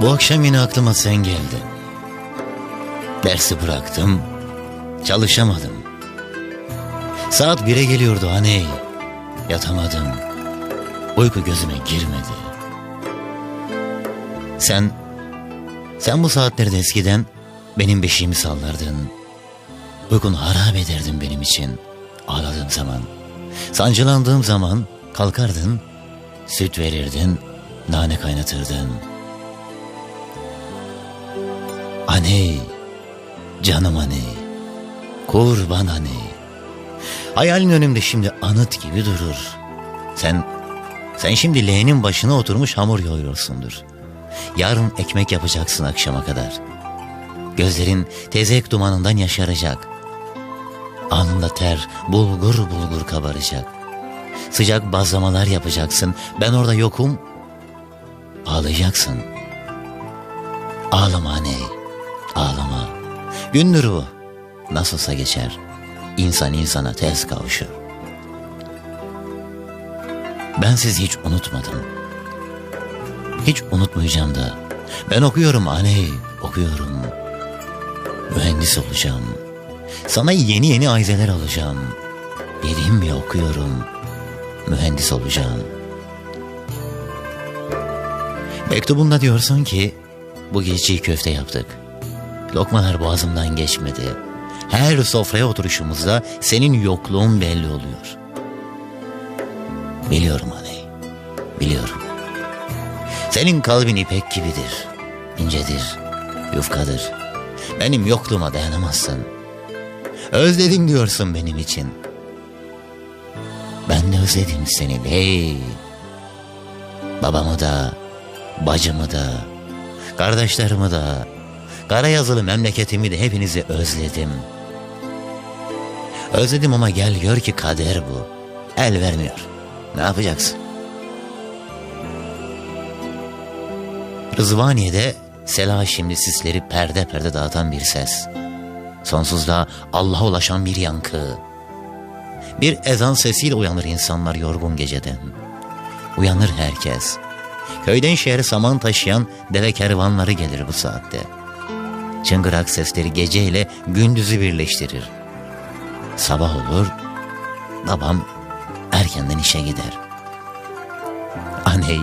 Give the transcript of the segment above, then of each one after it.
Bu akşam yine aklıma sen geldin. Dersi bıraktım, çalışamadım. Saat bire geliyordu aney. Yatamadım. Uyku gözüme girmedi. Sen, sen bu saatlerde eskiden benim beşiğimi sallardın. Uykunu harap ederdin benim için. Ağladığım zaman, sancılandığım zaman kalkardın, süt verirdin, nane kaynatırdın. Aney, canım aney, kurban aney. Hayalin önümde şimdi anıt gibi durur. Sen, sen şimdi leğenin başına oturmuş hamur yoğuruyorsundur. Yarın ekmek yapacaksın akşama kadar. Gözlerin tezek dumanından yaşaracak. Alnında ter bulgur bulgur kabaracak. Sıcak bazlamalar yapacaksın. Ben orada yokum. Ağlayacaksın. Ağlama aney. Ağlama. Gündür bu. Nasılsa geçer. İnsan insana tez kavuşur. Ben sizi hiç unutmadım. Hiç unutmayacağım da. Ben okuyorum aney, okuyorum. Mühendis olacağım. Sana yeni yeni ayzeler alacağım. Gibi okuyorum. Mühendis olacağım. Mektubunda diyorsun ki bu gece çiğ köfte yaptık. Lokmalar boğazımdan geçmedi. Her sofraya oturuşumuzda senin yokluğun belli oluyor. Biliyorum aney, biliyorum. Senin kalbin ipek gibidir, incedir, yufkadır. Benim yokluğuma dayanamazsın. Özledim diyorsun benim için. Ben de özledim seni bey. Babamı da, bacımı da, kardeşlerimi de, kara yazılı memleketimi de hepinizi özledim. Özledim ama gel gör ki kader bu. El vermiyor. Ne yapacaksın? Rızvaniye'de Sela şimdi sisleri perde perde dağıtan bir ses. Sonsuzluğa Allah'a ulaşan bir yankı. Bir ezan sesiyle uyanır insanlar yorgun geceden. Uyanır herkes. Köyden şehre saman taşıyan deve kervanları gelir bu saatte. Çıngırak sesleri geceyle gündüzü birleştirir. Sabah olur, babam erkenden işe gider. Aney,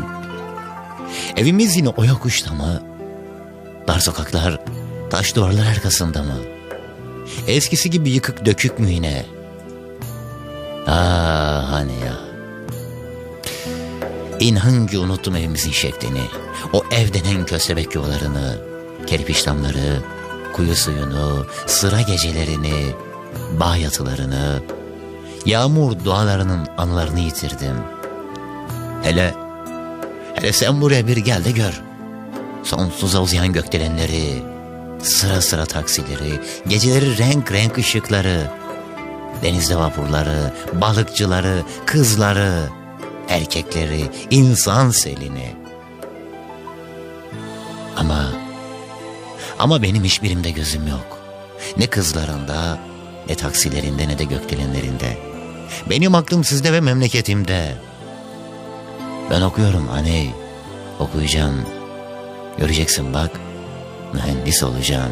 evimiz yine o yokuşta mı? Dar sokaklar, taş duvarlar arkasında mı? Eskisi gibi yıkık dökük mü yine? Ah hani ya. İnan ki unuttum evimizin şeklini. O ev denen köstebek yuvalarını, kerpiç damları, kuyu suyunu, sıra gecelerini, bağ yatılarını, yağmur dualarının anılarını yitirdim. Hele, hele sen buraya bir gel de gör. Sonsuza uzayan gökdelenleri, sıra sıra taksileri, geceleri renk renk ışıkları, denizde vapurları, balıkçıları, kızları, erkekleri, insan selini. Ama, ama benim hiçbirimde gözüm yok. Ne kızlarında, ne taksilerinde ne de gökdelenlerinde. Benim aklım sizde ve memleketimde. Ben okuyorum aney, okuyacağım. Göreceksin bak, mühendis olacağım.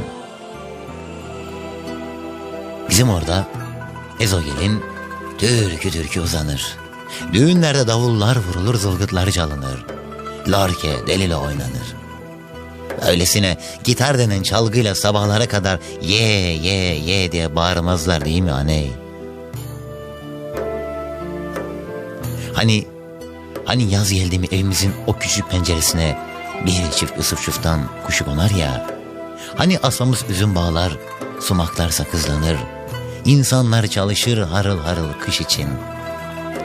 Bizim orada Ezogel'in türkü türkü uzanır. Düğünlerde davullar vurulur, zılgıtlar çalınır. Larke delile oynanır. Öylesine gitar denen çalgıyla sabahlara kadar ye ye ye diye bağırmazlar değil mi aney? Hani hani yaz geldi mi evimizin o küçük penceresine bir çift ısıfçıftan kuşu konar ya. Hani asamız üzüm bağlar, sumaklar sakızlanır. İnsanlar çalışır harıl harıl kış için.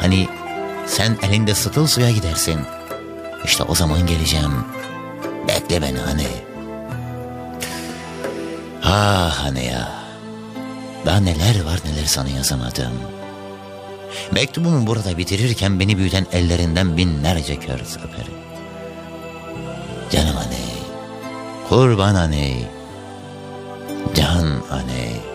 Hani sen elinde sıtıl suya gidersin. İşte o zaman geleceğim. Beni hani. Ah hani ya. Daha neler var neler sana yazamadım. Mektubumu burada bitirirken beni büyüten ellerinden binlerce kör öperim. Canım aney, kurban aney, can aney.